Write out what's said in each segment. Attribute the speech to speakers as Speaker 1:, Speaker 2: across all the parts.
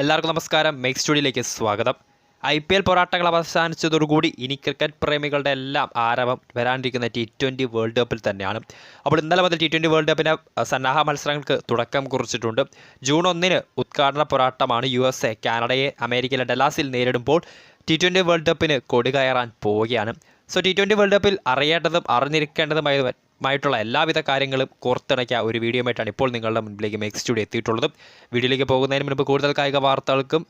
Speaker 1: എല്ലാവർക്കും നമസ്കാരം. മേക്ക് സ്റ്റുഡിയോയിലേക്ക് സ്വാഗതം. ഐ പി എൽ പോരാട്ടങ്ങൾ അവസാനിച്ചതോടുകൂടി ഇനി ക്രിക്കറ്റ് പ്രേമികളുടെ എല്ലാം ആരവം വരാനിരിക്കുന്ന ടി ട്വന്റി വേൾഡ് കപ്പിൽ തന്നെയാണ്. അപ്പോൾ ഇന്നലെ മുതൽ ടി ട്വന്റി വേൾഡ് കപ്പിന്റെ സന്നാഹ മത്സരങ്ങൾക്ക് തുടക്കം കുറിച്ചിട്ടുണ്ട്. ജൂൺ ഒന്നിന് ഉദ്ഘാടന പോരാട്ടമാണ് യു എസ് എ കാനഡയെ അമേരിക്കയിലെ ഡെലാസിൽ നേരിടുമ്പോൾ ടി ട്വന്റി വേൾഡ് കപ്പിന് കൊടി കയറാൻ പോവുകയാണ്. സോ ടി ട്വന്റി വേൾഡ് കപ്പിൽ അറിയേണ്ടതും അറിഞ്ഞിരിക്കേണ്ടതുമായ മായിട്ടുള്ള എല്ലാവിധ കാര്യങ്ങളും കോർത്തിണക്കിയ ഒരു വീഡിയോയുമായിട്ടാണ് ഇപ്പോൾ നിങ്ങളുടെ മുൻപിലേക്ക് മെക്സ് സ്റ്റുഡിയോ എത്തിയിട്ടുള്ളത്. വീഡിയോയിലേക്ക് പോകുന്നതിന് മുൻപ് കൂടുതൽ കായിക വാർത്തകൾക്കും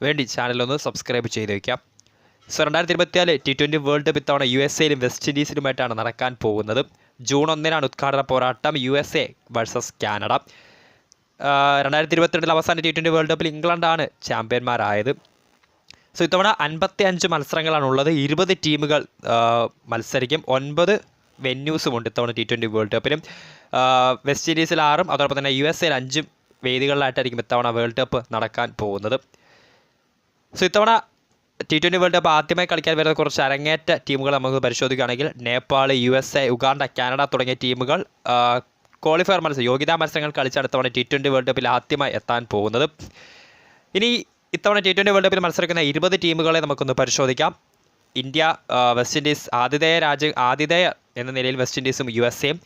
Speaker 1: വേണ്ടി ചാനലൊന്ന് സബ്സ്ക്രൈബ് ചെയ്ത് വയ്ക്കാം സോ രണ്ടായിരത്തി ഇരുപത്തിനാല് ടി ട്വന്റി വേൾഡ് കപ്പ് ഇത്തവണ യു എസ് എയിലും വെസ്റ്റ് ഇൻഡീസിലുമായിട്ടാണ് നടക്കാൻ പോകുന്നത്. ജൂൺ ഒന്നിനാണ് ഉദ്ഘാടന പോരാട്ടം U S A versus Canada രണ്ടായിരത്തി ഇരുപത്തിരണ്ടിൽ അവസാന ടി ട്വന്റി വേൾഡ് കപ്പിൽ ഇംഗ്ലണ്ടാണ് ചാമ്പ്യന്മാരായത് സോ ഇത്തവണ അൻപത്തി അഞ്ച് മത്സരങ്ങളാണ് ഉള്ളത് ഇരുപത് ടീമുകൾ മത്സരിക്കും. ഒൻപത് വെന്യൂസും ഉണ്ട് ഇത്തവണ ടി ട്വന്റി വേൾഡ് കപ്പിലും വെസ്റ്റ് ഇൻഡീസിൽ ആറും അതോടൊപ്പം തന്നെ യു എസ് എയിൽ അഞ്ചും വേദികളിലായിട്ടായിരിക്കും ഇത്തവണ വേൾഡ് കപ്പ് നടക്കാൻ പോകുന്നത്. സോ ഇത്തവണ ടി ട്വന്റി വേൾഡ് കപ്പ് ആദ്യമായി കളിക്കാൻ വരുന്ന കുറച്ച് അരങ്ങേറ്റ ടീമുകൾ നമുക്ക് പരിശോധിക്കുകയാണെങ്കിൽ Nepal U S A Uganda Canada തുടങ്ങിയ ടീമുകൾ ക്വാളിഫയർ മത്സരം യോഗ്യതാ മത്സരങ്ങൾ കളിച്ചാണ് ഇത്തവണ ടി ട്വന്റി വേൾഡ് കപ്പിൽ ആദ്യമായി എത്താൻ പോകുന്നത്. ഇനി ഇത്തവണ ടി ട്വന്റി വേൾഡ് കപ്പിൽ മത്സരിക്കുന്ന ഇരുപത് ടീമുകളെ നമുക്കൊന്ന് പരിശോധിക്കാം. ഇന്ത്യ വെസ്റ്റ് ഇൻഡീസ് ആതിഥേയ രാജ്യ ആതിഥേയ എന്ന നിലയിൽ വെസ്റ്റ് ഇൻഡീസും യു എസ് എയും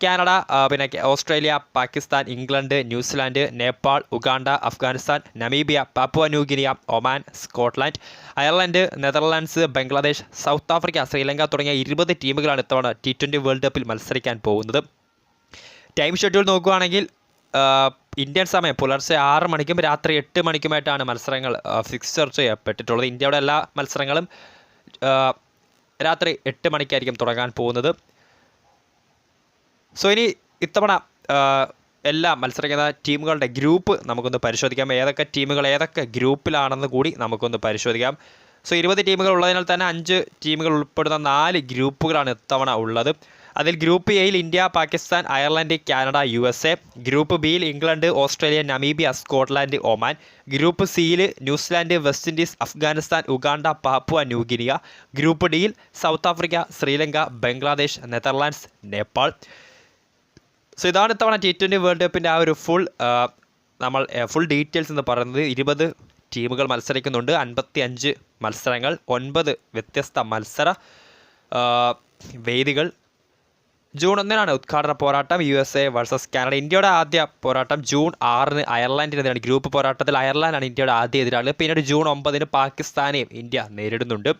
Speaker 1: കാനഡ പിന്നെ Australia Pakistan England New Zealand Nepal Uganda Afghanistan Namibia Papua New Guinea Oman Scotland Ireland Netherlands Bangladesh South Africa Sri Lanka തുടങ്ങിയ ഇരുപത് ടീമുകളാണ് ഇത്തവണ ടി ട്വന്റി വേൾഡ് കപ്പിൽ മത്സരിക്കാൻ പോകുന്നത്. ടൈം ഷെഡ്യൂൾ നോക്കുകയാണെങ്കിൽ ഇന്ത്യൻ സമയം പുലർച്ചെ ആറ് മണിക്കും രാത്രി എട്ട് മണിക്കുമായിട്ടാണ് മത്സരങ്ങൾ ഫിക്സ് ചെയ്യപ്പെട്ടിട്ടുള്ളത്. ഇന്ത്യയുടെ എല്ലാ മത്സരങ്ങളും രാത്രി എട്ട് മണിക്കായിരിക്കും തുടങ്ങാൻ പോകുന്നത്. സോ ഇനി ഇത്തവണ എല്ലാ മത്സരിക്കുന്ന ടീമുകളുടെ ഗ്രൂപ്പ് നമുക്കൊന്ന് പരിശോധിക്കാം. ഏതൊക്കെ ടീമുകൾ ഏതൊക്കെ ഗ്രൂപ്പിലാണെന്ന് കൂടി നമുക്കൊന്ന് പരിശോധിക്കാം. സോ ഇരുപത് ടീമുകൾ ഉള്ളതിനാൽ തന്നെ അഞ്ച് ടീമുകൾ ഉൾപ്പെടുന്ന നാല് ഗ്രൂപ്പുകളാണ് ഇത്തവണ ഉള്ളത്. അതിൽ ഗ്രൂപ്പ് എയിൽ India Pakistan Ireland Canada U S A group ബിയിൽ England Australia Namibia Scotland Oman. Group സിയിൽ New Zealand West Indies Afghanistan Uganda Papua New Guinea group ഡിയിൽ South Africa Sri Lanka Bangladesh Netherlands Nepal. So ഇതാണ് ഇത്തവണ T twenty world കപ്പിന്റെ ആ ഒരു full നമ്മൾ full details എന്ന് പറയുന്നത്. ഇരുപത് ടീമുകൾ മത്സരിക്കുന്നുണ്ട്. അൻപത്തി അഞ്ച് മത്സരങ്ങൾ ഒൻപത് വ്യത്യസ്ത മത്സര വേദികൾ. ജൂൺ ഒന്നിനാണ് ഉദ്ഘാടന പോരാട്ടം. U S A versus Canada. ഇന്ത്യയുടെ ആദ്യ പോരാട്ടം ജൂൺ ആറിന് അയർലൻഡിനെതിരാണ്. ഗ്രൂപ്പ് പോരാട്ടത്തിൽ അയർലാൻഡാണ് ഇന്ത്യയുടെ ആദ്യ എതിരാളി. പിന്നീട് ജൂൺ ഒമ്പതിന് പാകിസ്ഥാനെയും ഇന്ത്യ നേരിടുന്നുണ്ട്.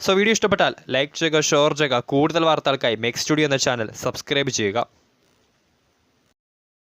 Speaker 1: സോ വീഡിയോ ഇഷ്ടപ്പെട്ടാൽ ലൈക്ക് ചെയ്യുക ഷെയർ ചെയ്യുക. കൂടുതൽ വാർത്തകൾക്കായി മെക്സ് സ്റ്റുഡിയോ എന്ന ചാനൽ സബ്സ്ക്രൈബ് ചെയ്യുക.